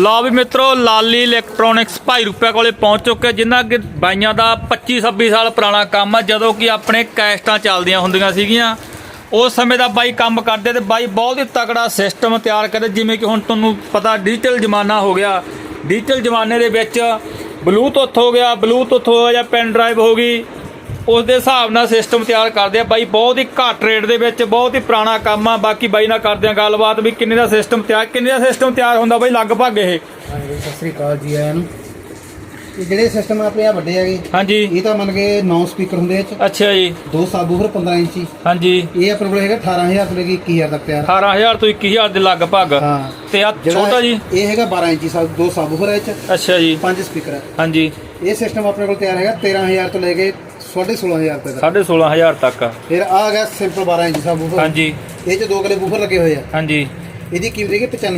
ਲਓ ਵੀ ਮਿੱਤਰੋ, ਲਾਲੀ ਇਲੈਕਟ੍ਰੋਨਿਕਸ ਭਾਈ ਰੁਪਿਆ ਕੋਲੇ ਪਹੁੰਚ ਚੁੱਕੇ ਜਿਨ੍ਹਾਂ ਕਿ ਬਾਈਆਂ ਦਾ 25 26 ਸਾਲ ਪੁਰਾਣਾ ਕੰਮ ਆ, ਜਦੋਂ ਕਿ ਆਪਣੇ ਕੈਸਟਾਂ ਚੱਲਦੀਆਂ ਹੁੰਦੀਆਂ ਸੀਗੀਆਂ। ਉਸ ਸਮੇਂ ਦਾ ਬਾਈ ਕੰਮ ਕਰਦੇ ਤੇ ਬਾਈ ਬਹੁਤ ਹੀ ਤਕੜਾ ਸਿਸਟਮ ਤਿਆਰ ਕਰਦੇ ਜਿਵੇਂ ਕਿ ਹੁਣ ਤੁਹਾਨੂੰ ਪਤਾ ਡਿਜੀਟਲ ਜ਼ਮਾਨਾ ਹੋ ਗਿਆ। ਡਿਜੀਟਲ ਜ਼ਮਾਨੇ ਦੇ ਵਿੱਚ ਬਲੂਟੁੱਥ ਹੋ ਗਿਆ ਬਲੂਟੁੱਥ ਹੋ ਗਿਆ ਜਾਂ ਪੈਨ ਡਰਾਈਵ ਹੋ ਗਈ। ਉਸ ਦੇ ਹਿਸਾਬ ਨਾਲ ਸਿਸਟਮ ਤਿਆਰ ਕਰਦੇ ਆ। ਬਾਈ ਬਹੁਤ ਹੀ ਘੱਟ ਰੇਟ ਦੇ ਵਿੱਚ ਬਹੁਤ ਹੀ ਪੁਰਾਣਾ ਕੰਮ ਆ। ਬਾਕੀ ਬਾਈ ਨਾਲ ਕਰਦੇ ਆ ਗੱਲਬਾਤ ਵੀ ਕਿੰਨੇ ਦਾ ਸਿਸਟਮ ਤਿਆਰ ਕਿੰਨੇ ਦਾ ਸਿਸਟਮ ਤਿਆਰ ਹੁੰਦਾ ਬਾਈ ਲਗਭਗ ਇਹ। ਹਾਂਜੀ ਸਤਿ ਸ੍ਰੀ ਅਕਾਲ ਜੀ ਆਇਆਂ ਨੂੰ। ਇਹ ਜਿਹੜੇ ਸਿਸਟਮ ਆਪਣੇ ਆ ਵੱਡੇ ਹੈਗੇ ਹਾਂਜੀ। ਇਹ ਤਾਂ ਮੰਨ ਕੇ 9 ਸਪੀਕਰ ਹੁੰਦੇ ਇਹ ਚ। ਅੱਛਾ ਜੀ। ਦੋ ਸਾਬੂਫਰ 15 ਇੰਚੀ ਹਾਂਜੀ। ਇਹ ਆਪਣੇ ਕੋਲ ਹੈਗਾ 18000 ਤੋਂ ਲੈ ਕੇ 21000 ਤੱਕ ਤਿਆਰ। 18000 ਤੋਂ 21000 ਦੇ ਲਗਭਗ। ਹਾਂ। ਤੇ ਆ ਛੋਟਾ ਜੀ? ਇਹ ਹੈਗਾ 12 ਇੰਚੀ ਸਾਬ ਦੋ ਸਾਬੂਫਰ ਇਹ ਚ। ਅੱਛਾ ਜੀ। ਪੰਜ ਸਪੀਕਰ ਹੈ ਹਾਂਜੀ। ਇਹ ਸਿਸਟਮ ਆਪਣੇ ਕੋਲ ਤਿਆਰ ਹੈਗਾ 13000 ਤੋਂ ਲੈ ਕੇ 16500 ਰੁਪਏ ਦਾ 16500 ਤੱਕ ਫਿਰ ਆ ਗਿਆ ਸਿੰਪਲ 12 ਇੰਚੀ ਸਾਬੂਫਰ ਹਾਂਜੀ। ਇਹ ਚ ਦੋ ਗਲੇ ਬੂਫਰ ਲੱਗੇ ਹੋਏ ਆ। ਹਾਂਜੀ। ਇਹਦੀ ਕੀਮਤ ਹੈਗੀ 95